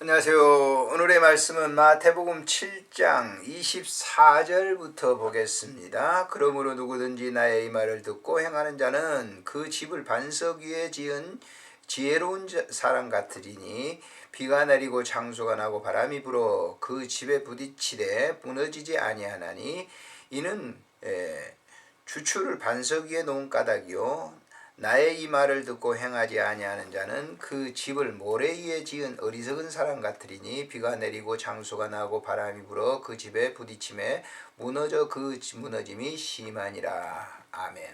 안녕하세요. 오늘의 말씀은 마태복음 7장 24절부터 보겠습니다. 그러므로 누구든지 나의 이 말을 듣고 행하는 자는 그 집을 반석 위에 지은 지혜로운 자- 사람 같으리니 비가 내리고 장수가 나고 바람이 불어 그 집에 부딪히되 무너지지 아니하나니 이는 에, 주추를 반석 위에 놓은 까닭이요 나의 이 말을 듣고 행하지 아니하는 자는 그 집을 모래 위에 지은 어리석은 사람 같으리니 비가 내리고 장수가 나고 바람이 불어 그 집에 부딪힘에 무너져 그 집- 무너짐이 심하니라 아멘.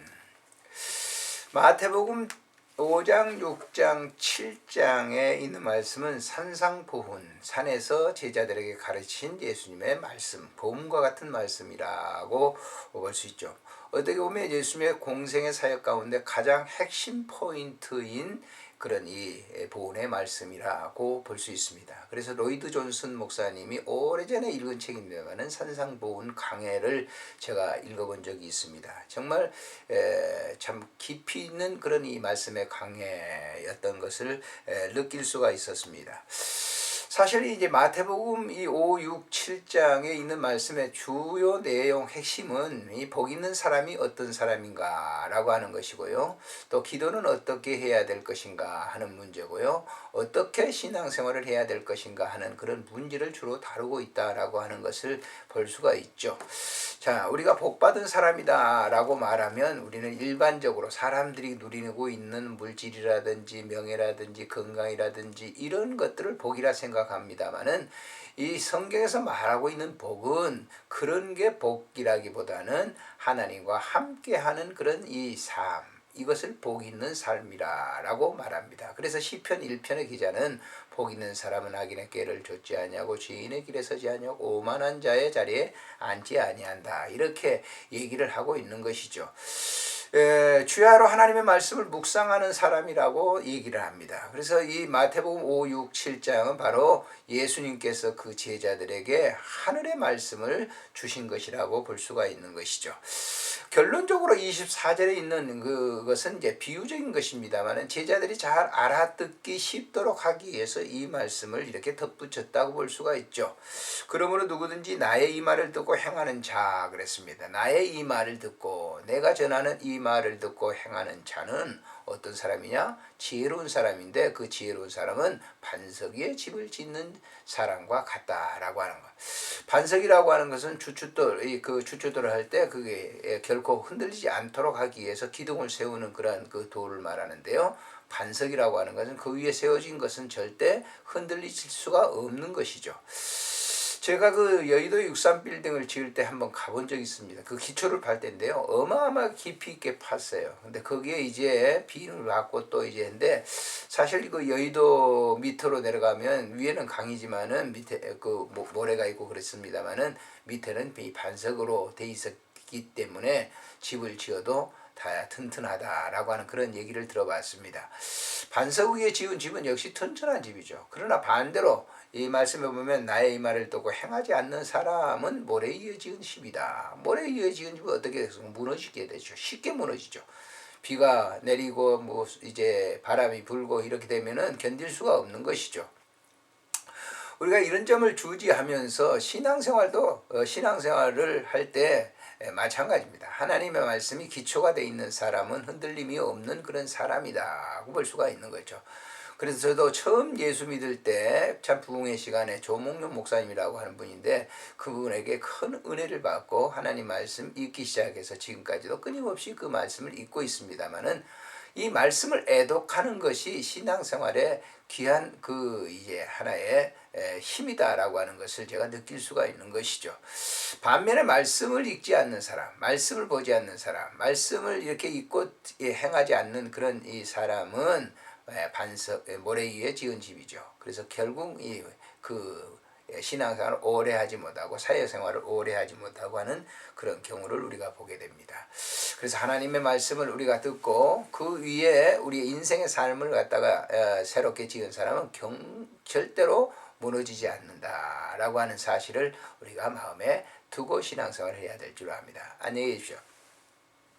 마태복음 5장, 6장, 7장에 있는 말씀은 산상포훈, 산에서 제자들에게 가르친 예수님의 말씀, 보험과 같은 말씀이라고 볼 수 있죠. 어떻게 보면 예수님의 공생의 사역 가운데 가장 핵심 포인트인 그런 이 보훈의 말씀이라고 볼 수 있습니다. 그래서 로이드 존슨 목사님이 오래전에 읽은 책인데만은 산상보훈 강해를 제가 읽어본 적이 있습니다. 정말 에, 참 깊이 있는 그런 이 말씀의 강해였던 것을 에, 느낄 수가 있었습니다. 사실 이제 마태복음 이 5, 6, 7장에 있는 말씀의 주요 내용 핵심은 이 복 있는 사람이 어떤 사람인가라고 하는 것이고요. 또 기도는 어떻게 해야 될 것인가 하는 문제고요. 어떻게 신앙생활을 해야 될 것인가 하는 그런 문제를 주로 다루고 있다라고 하는 것을 볼 수가 있죠. 자, 우리가 복 받은 사람이다라고 말하면 우리는 일반적으로 사람들이 누리고 있는 물질이라든지 명예라든지 건강이라든지 이런 것들을 복이라 생각 합니다만은 이 성경에서 말하고 있는 복은 그런 게 복이라기보다는 하나님과 함께하는 그런 이 삶. 이것을 복 있는 삶이라라고 말합니다. 그래서 시편 1편의 기자는 복 있는 사람은 악인의 꾀를 좇지 아니하고 죄인의 길에 서지 아니하고 오만한 자의 자리에 앉지 아니한다. 이렇게 얘기를 하고 있는 것이죠. 에, 주야로 하나님의 말씀을 묵상하는 사람이라고 얘기를 합니다. 그래서 이 마태복음 5, 6, 7장은 바로 예수님께서 그 제자들에게 하늘의 말씀을 주신 것이라고 볼 수가 있는 것이죠. 결론적으로 24절에 있는 그것은 이제 비유적인 것입니다만 제자들이 잘 알아듣기 쉽도록 하기 위해서 이 말씀을 이렇게 덧붙였다고 볼 수가 있죠. 그러므로 누구든지 나의 이 말을 듣고 행하는 자 그랬습니다. 나의 이 말을 듣고 내가 전하는 이 말을 듣고 행하는 자는 어떤 사람이냐? 지혜로운 사람인데 그 지혜로운 사람은 반석 위에 집을 짓는 사람과 같다라고 하는 거. 반석이라고 하는 것은 주춧돌, 이그 주춧돌을 할 때 그게 결코 흔들리지 않도록 하기 위해서 기둥을 세우는 그러한 그 돌을 말하는데요. 반석이라고 하는 것은 그 위에 세워진 것은 절대 흔들리실 수가 없는 것이죠. 제가 그 여의도 63 빌딩을 지을 때 한번 가본 적이 있습니다. 그 기초를 팔 때인데요. 어마어마하게 깊이 있게 팠어요. 근데 거기에 이제 비를 받고 또 이제 근데 사실 그 여의도 밑으로 내려가면 위에는 강이지만은 밑에 그 모- 모래가 있고 그렇습니다만은 밑에는 이 반석으로 돼 있었기 때문에 집을 지어도 다 튼튼하다라고 하는 그런 얘기를 들어봤습니다. 반석 위에 지은 집은 역시 튼튼한 집이죠. 그러나 반대로 이 말씀에 보면 나의 이 말을 듣고 행하지 않는 사람은 모래 위에 지은 집이다. 모래 위에 지은 집은 어떻게 돼서 무너지게 되죠. 쉽게 무너지죠. 비가 내리고 뭐 이제 바람이 불고 이렇게 되면은 견딜 수가 없는 것이죠. 우리가 이런 점을 주지하면서 신앙생활도 어, 신앙생활을 할 때 마찬가지입니다. 하나님의 말씀이 기초가 돼 있는 사람은 흔들림이 없는 그런 사람이다고 볼 수가 있는 거죠. 그래서 저도 처음 예수 믿을 때 참 부흥의 시간에 조목룡 목사님이라고 하는 분인데 그분에게 큰 은혜를 받고 하나님 말씀 읽기 시작해서 지금까지도 끊임없이 그 말씀을 읽고 있습니다만은 이 말씀을 애독하는 것이 신앙생활의 귀한 그 이제 하나의 에, 힘이다라고 하는 것을 제가 느낄 수가 있는 것이죠. 반면에 말씀을 읽지 않는 사람, 말씀을 보지 않는 사람, 말씀을 이렇게 읽고 예, 행하지 않는 그런 이 사람은 에, 반석 에, 모래 위에 지은 집이죠. 그래서 결국 이 그 신앙생활을 오래 하지 못하고 사회생활을 오래 하지 못하고 하는 그런 경우를 우리가 보게 됩니다. 그래서 하나님의 말씀을 우리가 듣고 그 위에 우리의 인생의 삶을 갖다가 어, 새롭게 지은 사람은 경, 절대로 무너지지 않는다라고 하는 사실을 우리가 마음에 두고 신앙생활을 해야 될 줄 압니다. 안녕히 계십시오.